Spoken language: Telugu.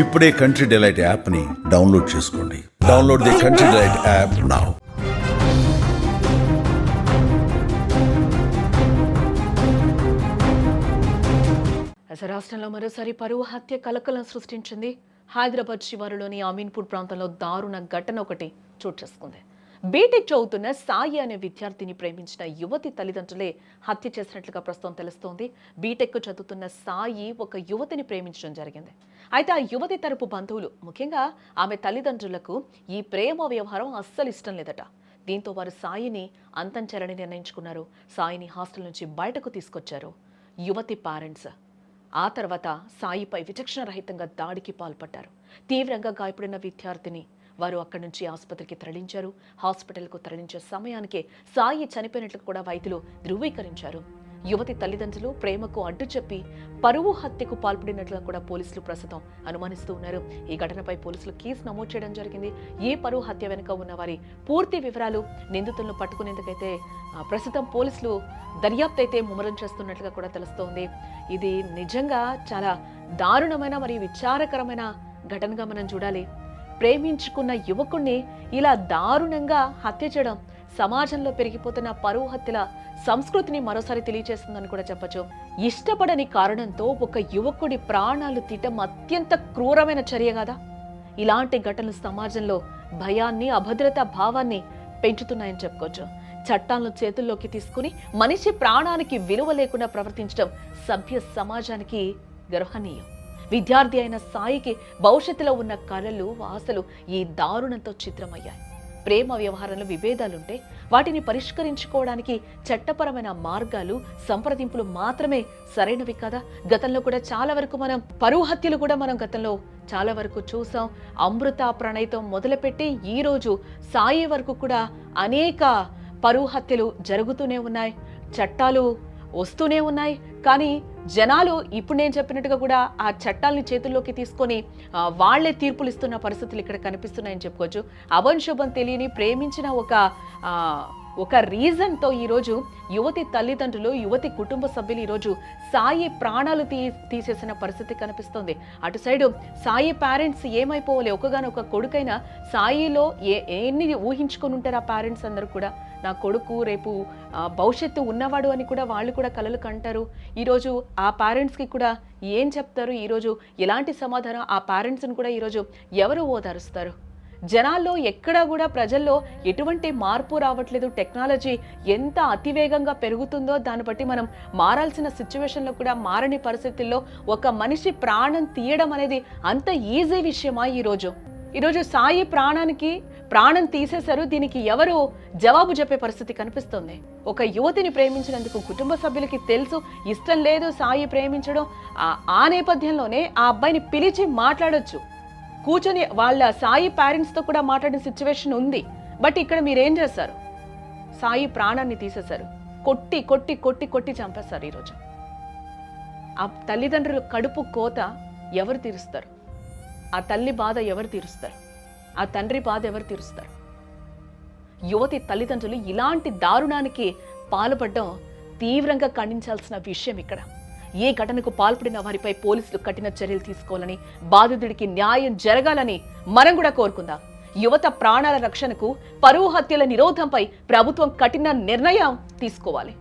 ఇప్పుడే కంట్రీ డిలైట్ యాప్ని డౌన్లోడ్ చేసుకోండి. Download the country delight app now అసలు రాష్ట్రంలో మరోసారి పరువు హత్య కలకలం సృష్టించింది. హైదరాబాద్ శివారులోని అమీన్పూర్ ప్రాంతంలో దారుణ ఘటన ఒకటి చోటు చేసుకుంది. బీటెక్ చదువుతున్న సాయి అనే విద్యార్థిని ప్రేమించిన యువతి తల్లిదండ్రులే హత్య చేసినట్లుగా ప్రస్తుతం తెలుస్తోంది. బీటెక్ చదువుతున్న సాయి ఒక యువతిని ప్రేమించడం జరిగింది. అయితే ఆ యువతి తరపు బంధువులు ముఖ్యంగా ఆమె తల్లిదండ్రులకు ఈ ప్రేమ వ్యవహారం అస్సలు ఇష్టం లేదట. దీంతో వారు సాయిని అంతం చేయాలని నిర్ణయించుకున్నారు. సాయిని హాస్టల్ నుంచి బయటకు తీసుకొచ్చారు. యువతి పేరెంట్స్ ఆ తర్వాత సాయిపై విచక్షణ రహితంగా దాడికి పాల్పడ్డారు. తీవ్రంగా గాయపడిన విద్యార్థిని వారు అక్కడి నుంచి ఆసుపత్రికి తరలించారు. హాస్పిటల్కు తరలించే సమయానికే సాయి చనిపోయినట్లు కూడా వైద్యులు ధృవీకరించారు. యువతి తల్లిదండ్రులు ప్రేమకు అడ్డు చెప్పి పరువు హత్యకు పాల్పడినట్లుగా కూడా పోలీసులు ప్రస్తుతం అనుమానిస్తూ ఉన్నారు. ఈ ఘటనపై పోలీసులు కేసు నమోదు చేయడం జరిగింది. ఏ పరువు హత్య వెనుక ఉన్న వారి పూర్తి వివరాలు నిందితులను పట్టుకునేందుకైతే ఆ, ప్రస్తుతం పోలీసులు దర్యాప్తు అయితే ముమ్మరం చేస్తున్నట్లుగా కూడా తెలుస్తోంది. ఇది నిజంగా చాలా దారుణమైన మరియు విచారకరమైన ఘటనగా మనం చూడాలి. ప్రేమించుకున్న యువకుణ్ణి ఇలా దారుణంగా హత్య చేయడం సమాజంలో పెరిగిపోతున్న పరువు హత్యల సంస్కృతిని మరోసారి తెలియజేస్తుందని కూడా చెప్పొచ్చు. ఇష్టపడని కారణంతో ఒక యువకుడి ప్రాణాలు తీయటం అత్యంత క్రూరమైన చర్య కదా? ఇలాంటి ఘటనలు సమాజంలో భయాన్ని అభద్రతా భావాన్ని పెంచుతున్నాయని చెప్పుకోవచ్చు. చట్టాలను చేతుల్లోకి తీసుకుని మనిషి ప్రాణానికి విలువ లేకుండా ప్రవర్తించడం సభ్య సమాజానికి గర్హనీయం. విద్యార్థి అయిన సాయికి భవిష్యత్తులో ఉన్న కళలు ఆశలు ఈ దారుణంతో చిత్రమయ్యాయి. ప్రేమ వ్యవహారంలో విభేదాలుంటే వాటిని పరిష్కరించుకోవడానికి చట్టపరమైన మార్గాలు సంప్రదింపులు మాత్రమే సరైనవి కదా? గతంలో కూడా చాలా వరకు మనం పరువు హత్యలు కూడా మనం గతంలో చాలా వరకు చూసాం. అమృత ప్రణయతం మొదలుపెట్టి ఈ రోజు సాయి వరకు కూడా అనేక పరువు హత్యలు జరుగుతూనే ఉన్నాయి. చట్టాలు వస్తూనే ఉన్నాయి. కానీ జనాలు ఇప్పుడు నేను చెప్పినట్టుగా కూడా ఆ చట్టాలని చేతుల్లోకి తీసుకొని వాళ్ళే వాళ్ళే తీర్పులు ఇస్తున్న పరిస్థితులు ఇక్కడ కనిపిస్తున్నాయని చెప్పుకోవచ్చు. అభంశుభం తెలియని ప్రేమించిన ఒక ఒక రీజన్తో ఈరోజు యువతి తల్లిదండ్రులు యువతి కుటుంబ సభ్యులు ఈరోజు సాయి ప్రాణాలు తీ తీసేసిన పరిస్థితి కనిపిస్తోంది. అటు సైడు సాయి పేరెంట్స్ ఏమైపోవాలి? ఒకగానొక కొడుకైనా సాయిలో ఏ ఎన్ని ఊహించుకొని ఉంటారు ఆ పేరెంట్స్ అందరూ కూడా? నా కొడుకు రేపు భవిష్యత్తు ఉన్నవాడు అని కూడా వాళ్ళు కూడా కలలు కంటారు. ఈరోజు ఆ పేరెంట్స్కి కూడా ఏం చెప్తారు? ఈరోజు ఎలాంటి సమాధానం ఆ పేరెంట్స్ని కూడా ఈరోజు ఎవరు ఓదారుస్తారు? జనాల్లో ఎక్కడా కూడా ప్రజల్లో ఎటువంటి మార్పు రావట్లేదు. టెక్నాలజీ ఎంత అతివేగంగా పెరుగుతుందో దాన్ని బట్టి మనం మారాల్సిన సిచ్యువేషన్లో కూడా మారని పరిస్థితుల్లో ఒక మనిషి ప్రాణం తీయడం అనేది అంత ఈజీ విషయమా ఈరోజు? ఈరోజు సాయి ప్రాణానికి ప్రాణం తీసేశారు. దీనికి ఎవరు జవాబు చెప్పే పరిస్థితి కనిపిస్తుంది. ఒక యువతిని ప్రేమించినందుకు కుటుంబ సభ్యులకి తెలుసు. ఇష్టం లేదు సాయి ప్రేమించడం. ఆ- ఆ నేపథ్యంలోనే ఆ అబ్బాయిని పిలిచి మాట్లాడొచ్చు. కూర్చొని వాళ్ళ సాయి పేరెంట్స్తో కూడా మాట్లాడిన సిచ్యువేషన్ ఉంది. బట్ ఇక్కడ మీరేం చేస్తారు సాయి ప్రాణాన్ని తీసేశారు. కొట్టి కొట్టి కొట్టి కొట్టి చంపేస్తారు ఈరోజు. ఆ తల్లిదండ్రుల కడుపు కోత ఎవరు తీరుస్తారు? ఆ తల్లి బాధ ఎవరు తీరుస్తారు? ఆ తండ్రి బాధ ఎవరు తీరుస్తారు? యువతి తల్లిదండ్రులు ఇలాంటి దారుణానికి పాల్పడడం తీవ్రంగా ఖండించాల్సిన విషయం ఇక్కడ. ఏ ఘటనకు పాల్పడిన వారిపై పోలీసులు కఠిన చర్యలు తీసుకోవాలని బాధితుడికి న్యాయం జరగాలని మనం కూడా కోరుకుందాం. యువత ప్రాణాల రక్షణకు పరువు హత్యల నిరోధంపై ప్రభుత్వం కఠిన నిర్ణయం తీసుకోవాలి.